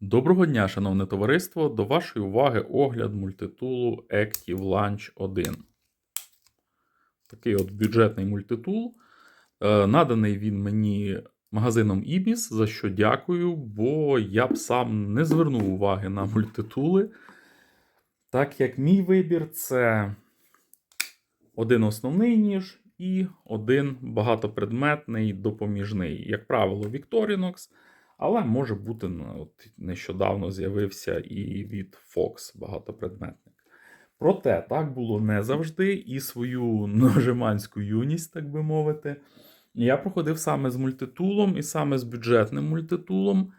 Доброго дня, шановне товариство! До вашої уваги огляд мультитулу Active Launch 1. Такий от бюджетний мультитул. Е, Наданий він мені магазином Ibis, за що дякую, бо я б сам не звернув уваги на мультитули. Так як мій вибір це один основний ніж і один багатопредметний допоміжний. Як правило, Victorinox. Але може бути, ну, от нещодавно з'явився і від Fox багатопредметник. Проте так було не завжди, і свою ножиманську юність, так би мовити, я проходив саме з мультитулом і саме з бюджетним мультитулом.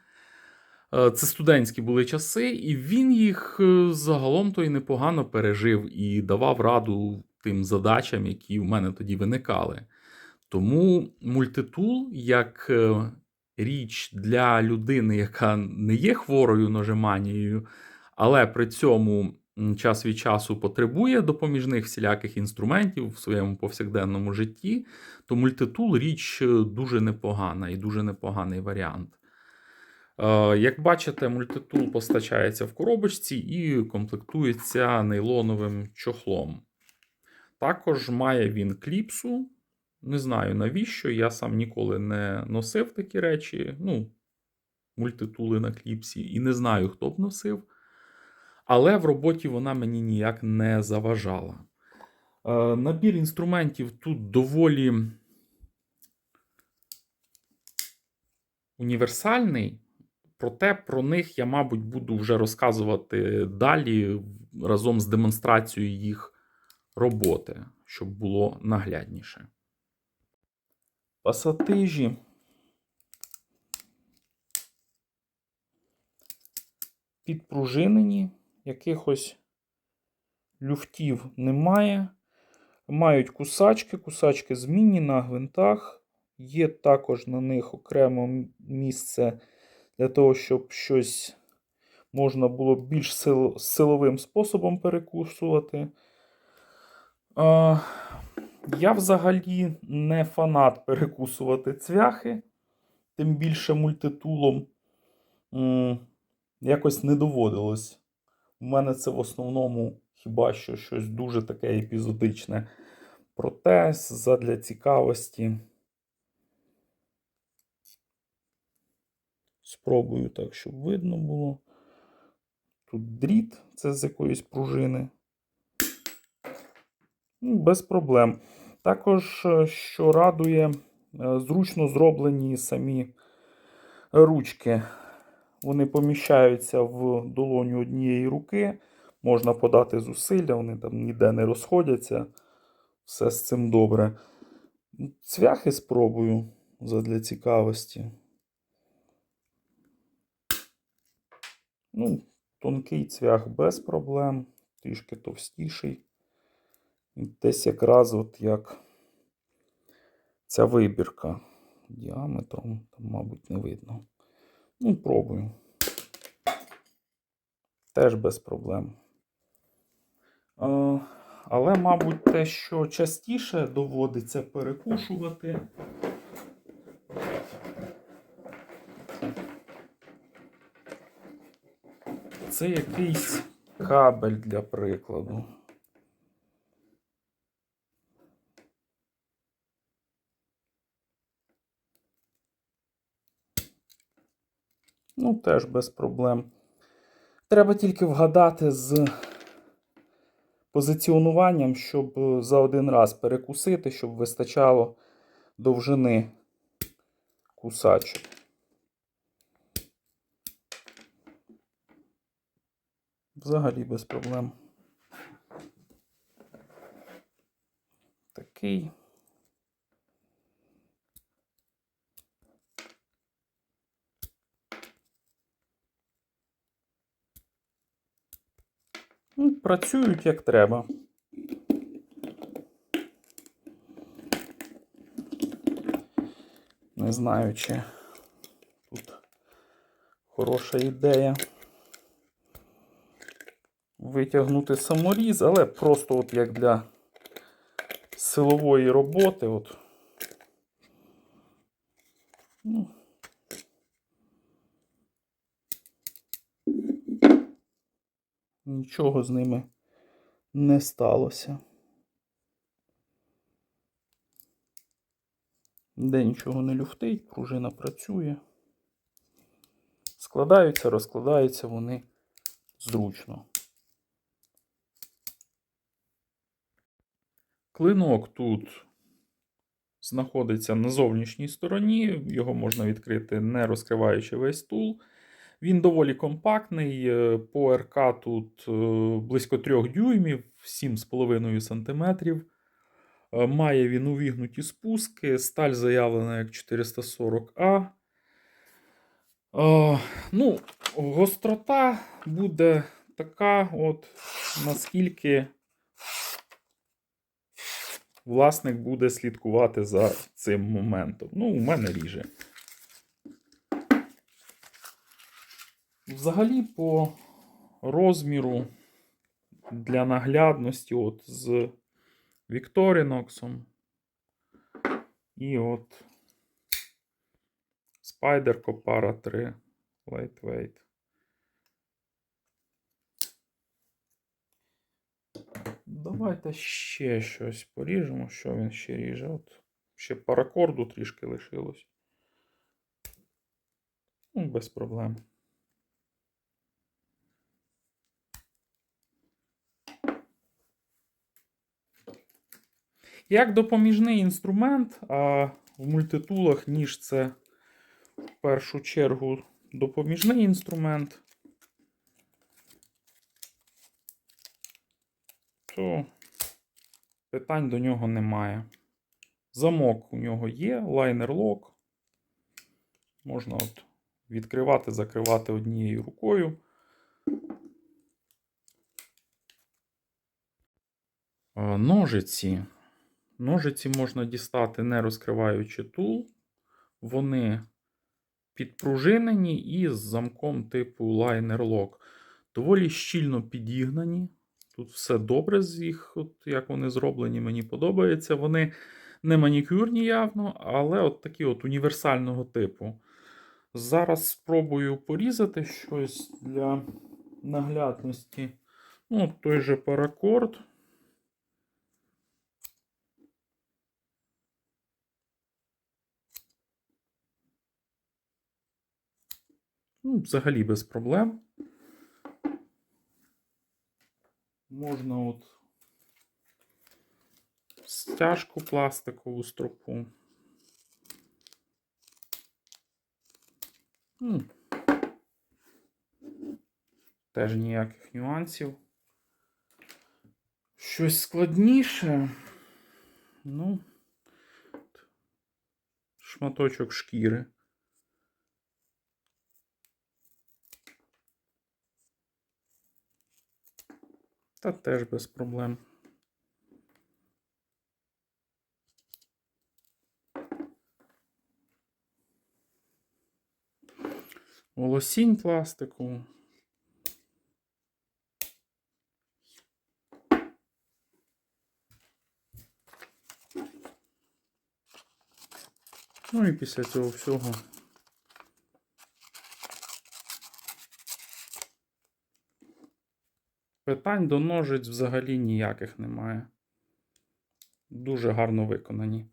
Е, Це студентські були часи, і він їх е, загалом то й непогано пережив і давав раду тим задачам, які в мене тоді виникали. Тому мультитул, як е, річ для людини, яка не є хворою ножеманією, але при цьому час від часу потребує допоміжних всіляких інструментів в своєму повсякденному житті, то мультитул річ е, дуже непогана і дуже непоганий варіант. Е, Як бачите, мультитул постачається в коробочці і комплектується нейлоновим чохлом. Також має він кліпсу. Не знаю навіщо. Я сам ніколи не носив такі речі. Ну, мультитули на кліпсі, і не знаю, хто б носив. Але в роботі вона мені ніяк не заважала. Е, Набір інструментів тут доволі універсальний. Проте про них я, мабуть, буду вже розказувати далі разом з демонстрацією їх роботи, щоб було наглядніше. Пасатижі. Підпружинені, якихось люфтів немає. Мають кусачки, кусачки змінні на гвинтах. Є також на них окремо місце для того, щоб щось можна було більш сил, силовим способом перекусувати. Я взагалі не фанат перекусувати цвяхи, тим більше мультитулом. Якось не доводилось. У мене це в основному хіба що щось дуже таке епізодичне. Проте задля цікавості. Спробую так, щоб видно було. Тут дріт, це з якоїсь пружини. Ну, Без проблем. Також, е, що радує, е, зручно зроблені самі ручки. Вони поміщаються в долоню однієї руки. Можна подати зусилля, вони там ніде не розходяться. Все з цим добре. Цвяхи спробую задля цікавості. Ну, тонкий цвях без проблем, трішки товстіший. Десь якраз от як ця вибірка діаметром, там, мабуть, не видно. Ну, пробую. Теж без проблем. Е, але, мабуть, те, що частіше доводиться перекушувати. Це якийсь кабель для прикладу. Ну, теж без проблем. Треба тільки вгадати з позиціонуванням, щоб за один раз перекусити, щоб вистачало довжини кусачок. Взагалі без проблем. Такий. Ну, працюють як треба. Не знаю, чи тут хороша ідея витягнути саморіз, але просто от як для силової роботи. От. Ну, Нічого з ними не сталося. Де нічого не люфтить, пружина працює. Складаються, розкладаються вони зручно. Клинок тут знаходиться на зовнішній стороні, його можна відкрити, не розкриваючи весь тул. Він доволі компактний. е, По РК тут е, близько 3 дюймів, 7,5 см. Е, Має він увігнуті спуски, сталь заявлена як 440А. Е, Ну, гострота буде така, от наскільки власник буде слідкувати за цим моментом. Ну, у мене ріже. Взагалі, по розміру для наглядності, от з Victorinox і от Spider Copara 3 Lightweight. Давайте ще щось поріжемо. Що він ще ріже? От ще паракорду трішки лишилось. Ну, без проблем. Як допоміжний інструмент, а в мультитулах ніж це в першу чергу допоміжний інструмент, то питань до нього немає. Замок у нього є, лайнер лок. Можна от відкривати, закривати однією рукою. Е, Ножиці. Ножиці можна дістати, не розкриваючи тул. Вони підпружинені і з замком типу Liner Lock. Доволі щільно підігнані. Тут все добре з їх, от як вони зроблені, мені подобається. Вони не манікюрні явно, але от такі от універсального типу. Зараз спробую порізати щось для наглядності. Ну, той же паракорд. Ну, взагалі без проблем. Можна от стяжку пластикову стропу. Ну, теж ніяких нюансів. Щось складніше. Ну, шматочок шкіри. Та теж без проблем. Волосінь пластику. Ну і після цього всього Питань до ножиць взагалі ніяких немає. Дуже гарно виконані.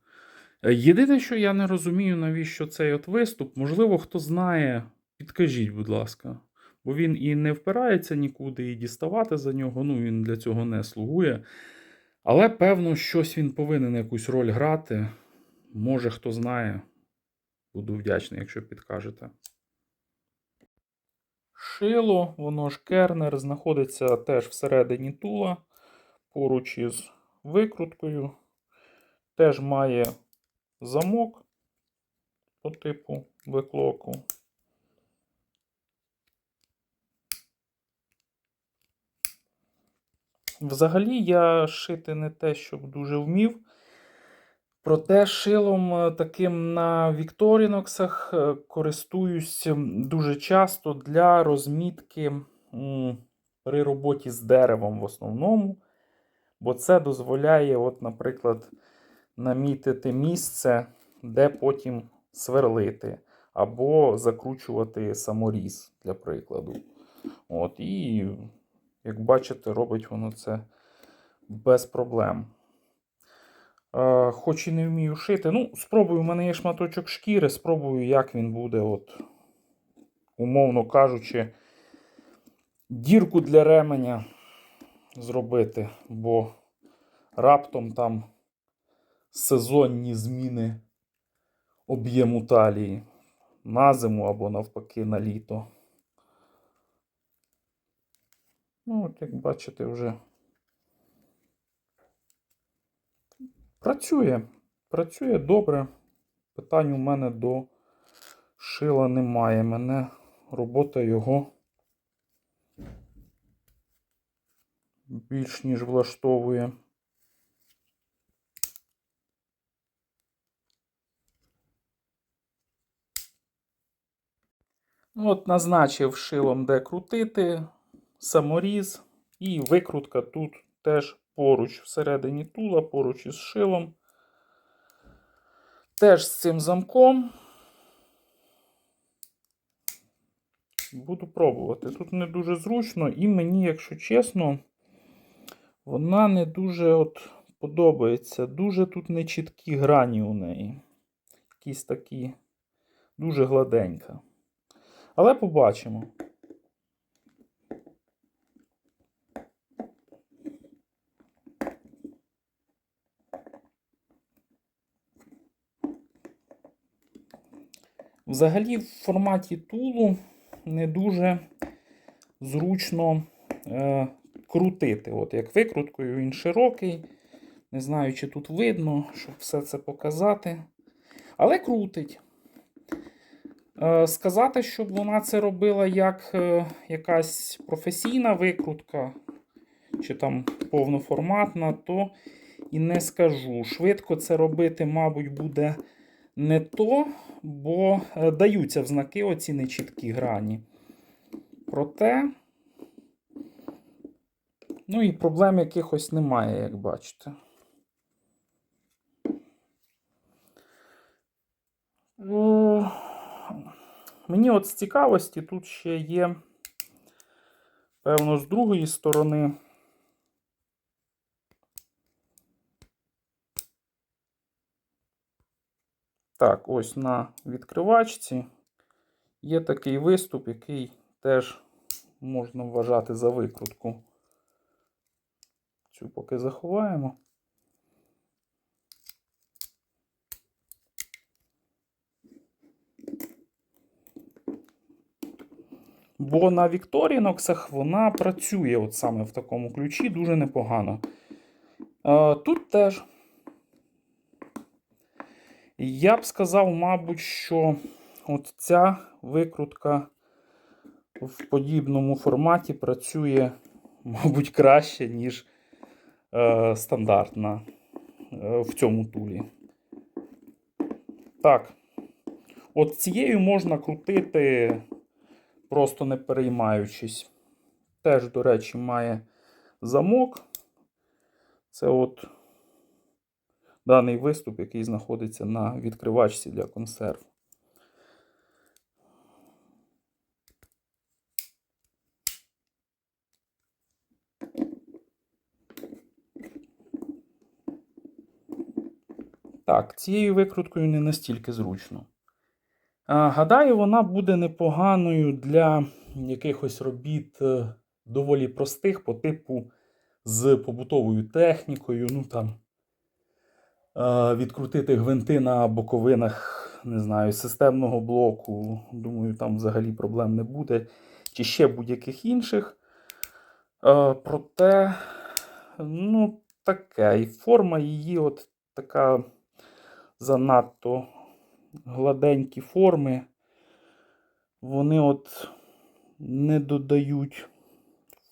Е, Єдине, що я не розумію, навіщо цей от виступ, можливо, хто знає, підкажіть, будь ласка. Бо він і не впирається нікуди, і діставати за нього, ну він для цього не слугує. Але, певно, щось він повинен якусь роль грати. Може, хто знає. Буду вдячний, якщо підкажете. Шило, воно ж кернер, знаходиться теж всередині тула, поруч із викруткою. Теж має замок по типу виклоку. Взагалі я шити не те, щоб дуже вмів. Проте шилом е, таким на Вікторіноксах е, користуюсь дуже часто для розмітки при роботі з деревом в основному. Бо це дозволяє, от, наприклад, намітити місце, де потім сверлити, або закручувати саморіз, для прикладу. От, і, як бачите, робить воно це без проблем. Е, хоч і не вмію шити. Ну, спробую, у мене є шматочок шкіри, спробую, як він буде, от, умовно кажучи, дірку для ременя зробити, бо раптом там сезонні зміни об'єму талії на зиму або навпаки на літо. Ну, от як бачите, вже працює. Працює добре. Питань у мене до шила немає. Мене робота його більш ніж влаштовує. Ну, От назначив шилом, де крутити, саморіз і викрутка тут теж поруч всередині тула, поруч із шилом. Теж з цим замком. Буду пробувати. Тут не дуже зручно, і мені, якщо чесно, вона не дуже от подобається. Дуже тут нечіткі грані у неї. Якісь такі дуже гладенька. Але побачимо. Взагалі, в форматі тулу не дуже зручно е, крутити. От як викруткою він широкий. Не знаю, чи тут видно, щоб все це показати. Але крутить. Е, Сказати, щоб вона це робила як е, якась професійна викрутка, чи там повноформатна, то і не скажу. Швидко це робити, мабуть, буде не то, бо е, даються в знаки оці нечіткі грані. Проте, ну і проблем якихось немає, як бачите. Мені от з цікавості тут ще є, певно, з другої сторони. Так, ось на відкривачці є такий виступ, який теж можна вважати за викрутку. Цю поки заховаємо. Бо на Victorinox вона працює от саме в такому ключі дуже непогано. Е, Тут теж. Я б сказав, мабуть, що от ця викрутка в подібному форматі працює, мабуть, краще, ніж е, стандартна е, в цьому тулі. Так. От цією можна крутити, просто не переймаючись. Теж, до речі, має замок. Це от даний виступ, який знаходиться на відкривачці для консерв. Так, цією викруткою не настільки зручно. Гадаю, вона буде непоганою для якихось робіт е, доволі простих по типу з побутовою технікою. Ну там відкрутити гвинти на боковинах, не знаю, системного блоку. Думаю, там взагалі проблем не буде. Чи ще будь-яких інших. Е, Проте, ну, таке. І форма її от така занадто гладенькі форми. Вони от не додають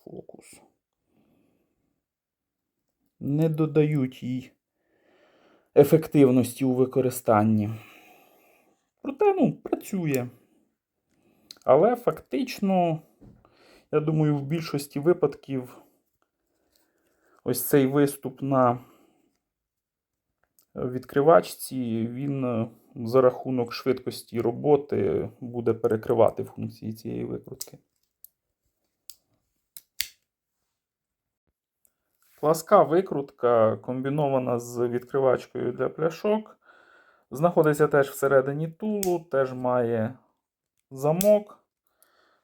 фокус. Не додають їй ефективності у використанні. Проте, ну, працює. Але фактично, я думаю, в більшості випадків ось цей виступ на відкривачці, він е, за рахунок швидкості роботи буде перекривати функції цієї викрутки. Пласка викрутка комбінована з відкривачкою для пляшок. Знаходиться теж всередині тулу, теж має замок.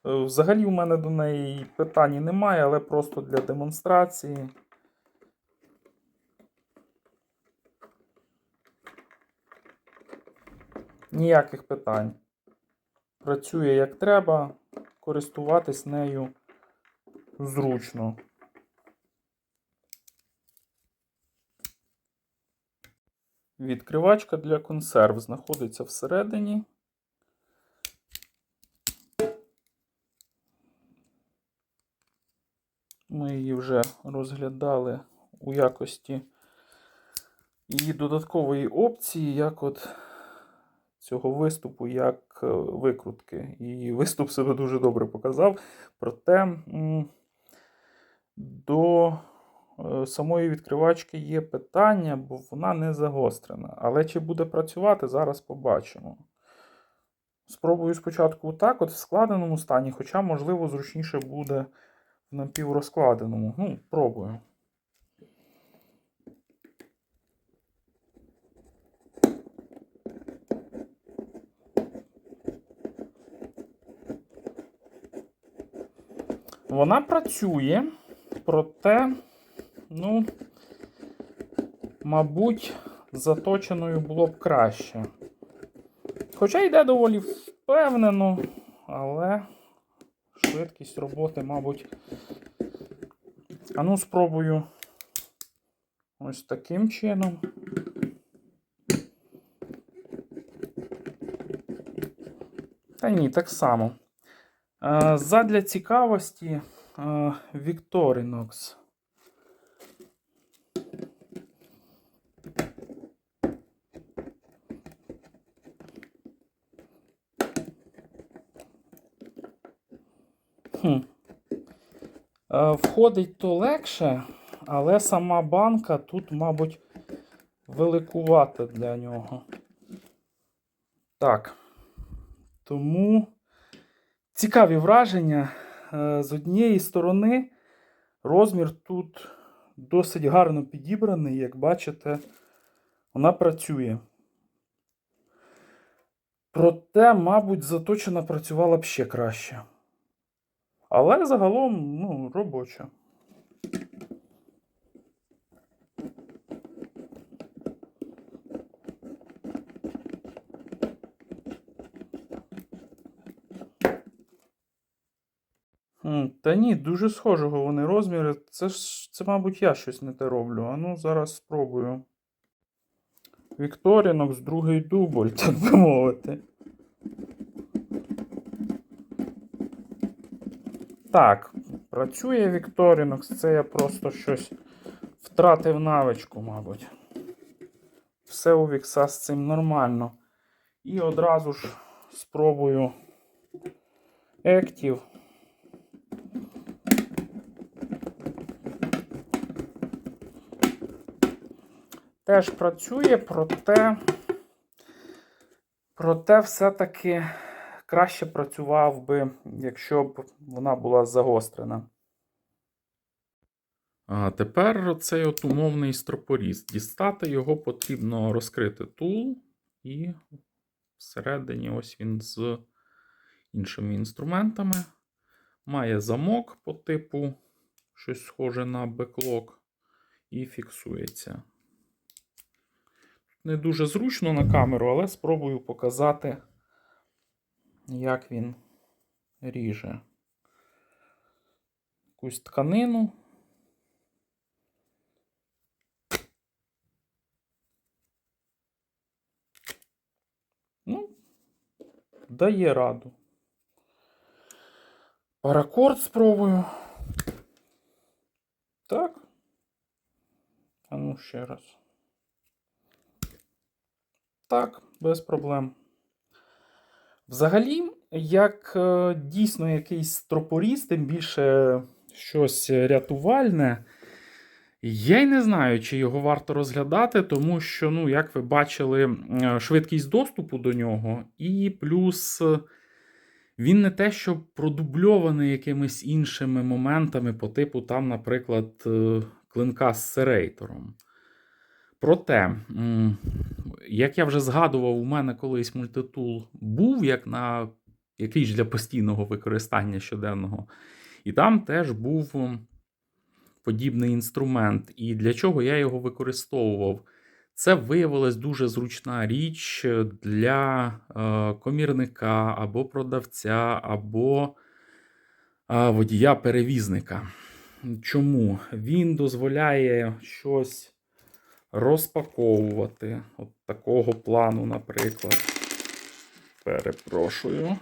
Е, Взагалі, у мене до неї питань немає, але просто для демонстрації. Ніяких питань. Працює як треба, користуватись нею зручно. Відкривачка для консерв знаходиться всередині. Ми її вже розглядали у якості її додаткової опції, як от цього виступу, як е, викрутки. І виступ себе дуже добре показав. Проте до самої відкривачки є питання, бо вона не загострена. Але чи буде працювати, зараз побачимо. Спробую спочатку так, от в складеному стані, хоча, можливо, зручніше буде в напіврозкладеному. Ну, пробую. Вона працює, проте, ну, мабуть, заточеною було б краще. Хоча йде доволі впевнено, але швидкість роботи, мабуть. А ну, спробую ось таким чином. Та ні, так само. Е, Задля цікавості е, Victorinox. Хм. Е, Входить то легше, але сама банка тут, мабуть, великувата для нього. Так. Тому цікаві враження. Е, З однієї сторони, розмір тут досить гарно підібраний, як бачите, вона працює. Проте, мабуть, заточена працювала б ще краще. Але загалом, ну, робоча. Та ні, дуже схожого вони розміри. Це ж, це, мабуть, я щось не те роблю. А ну, зараз спробую. Вікторінокс, другий дубль, так би мовити. Так, працює Victorinox, це я просто щось втратив навичку, мабуть. Все у Вікса з цим нормально. І одразу ж спробую Active. Теж працює, проте, проте все-таки краще працював би, якщо б вона була загострена. А тепер цей от умовний стропоріз. Дістати його потрібно розкрити тул, і всередині ось він з іншими інструментами. Має замок по типу щось схоже на беклок, і фіксується. Не дуже зручно на камеру, але спробую показати, як він ріже якусь тканину. Ну, дає раду. Паракорд спробую. Так. А ну ще раз. Так, без проблем. Взагалі, як е, дійсно якийсь стропоріз, тим більше щось рятувальне. Я й не знаю, чи його варто розглядати, тому що, ну, як ви бачили, е, швидкість доступу до нього, і плюс е, він не те, що продубльований якимись іншими моментами, по типу, там, наприклад, клинка з серейтором. Проте, як я вже згадував, у мене колись мультитул був як на якийсь для постійного використання щоденного. І там теж був подібний інструмент. І для чого я його використовував? Це виявилась дуже зручна річ для е, комірника або продавця, або е, водія-перевізника. Чому? Він дозволяє щось розпаковувати. От такого плану, наприклад. Перепрошую.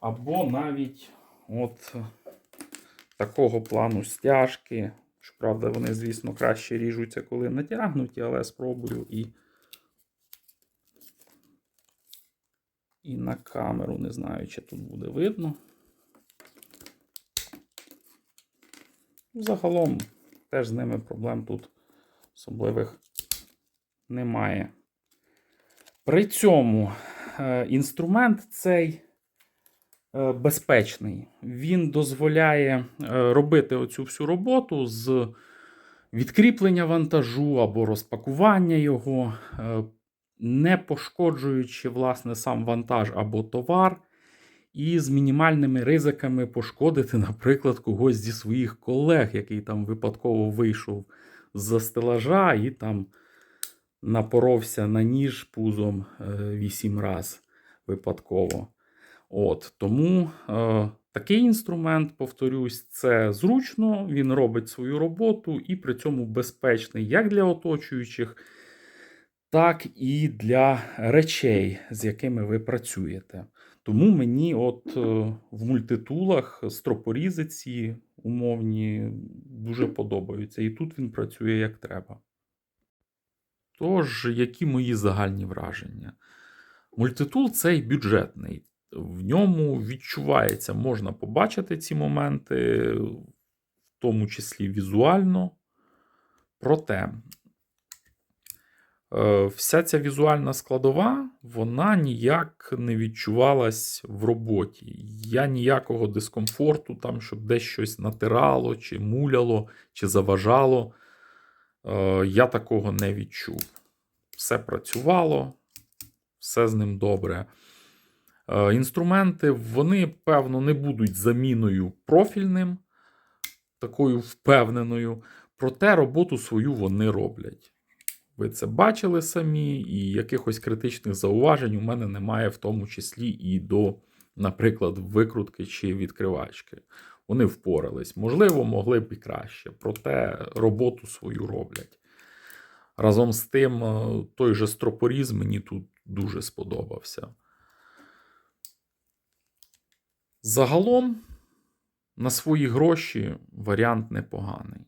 Або навіть от такого плану стяжки. Щоправда, вони, звісно, краще ріжуться, коли натягнуті, але спробую і. І на камеру не знаю, чи тут буде видно. Загалом теж з ними проблем тут особливих немає. При цьому е, інструмент цей е, безпечний. Він дозволяє е, робити оцю всю роботу з відкріплення вантажу або розпакування його, не пошкоджуючи власне сам вантаж або товар, і з мінімальними ризиками пошкодити, наприклад, когось зі своїх колег, який там випадково вийшов з-за стелажа і там напоровся на ніж пузом е, вісім раз випадково. От, Тому е, такий інструмент, повторюсь, це зручно, він робить свою роботу і при цьому безпечний як для оточуючих, так і для речей, з якими ви працюєте. Тому мені от е, в мультитулах стропорізи ці умовні дуже подобаються. І тут він працює як треба. Тож, які мої загальні враження? Мультитул цей бюджетний. В ньому відчувається, можна побачити ці моменти, в тому числі візуально. Проте, е, вся ця візуальна складова, вона ніяк не відчувалась в роботі. Я ніякого дискомфорту, там, щоб десь щось натирало, чи муляло, чи заважало. Е, Я такого не відчув. Все працювало, все з ним добре. Е, Інструменти, вони, певно, не будуть заміною профільним, такою впевненою, проте роботу свою вони роблять. Ви це бачили самі, і якихось критичних зауважень у мене немає, в тому числі і до, наприклад, викрутки чи відкривачки. Вони впорались. Можливо, могли б і краще, проте роботу свою роблять. Разом з тим, е, той же стропоріз мені тут дуже сподобався. Загалом, на свої гроші варіант непоганий.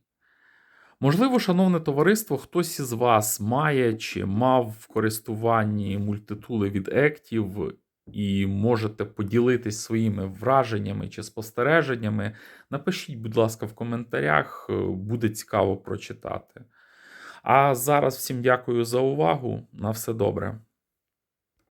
Можливо, шановне товариство, хтось із вас має чи мав в користуванні мультитули від Active і можете поділитись своїми враженнями чи спостереженнями. Напишіть, будь ласка, в коментарях, е, буде цікаво прочитати. А зараз всім дякую за увагу. На все добре.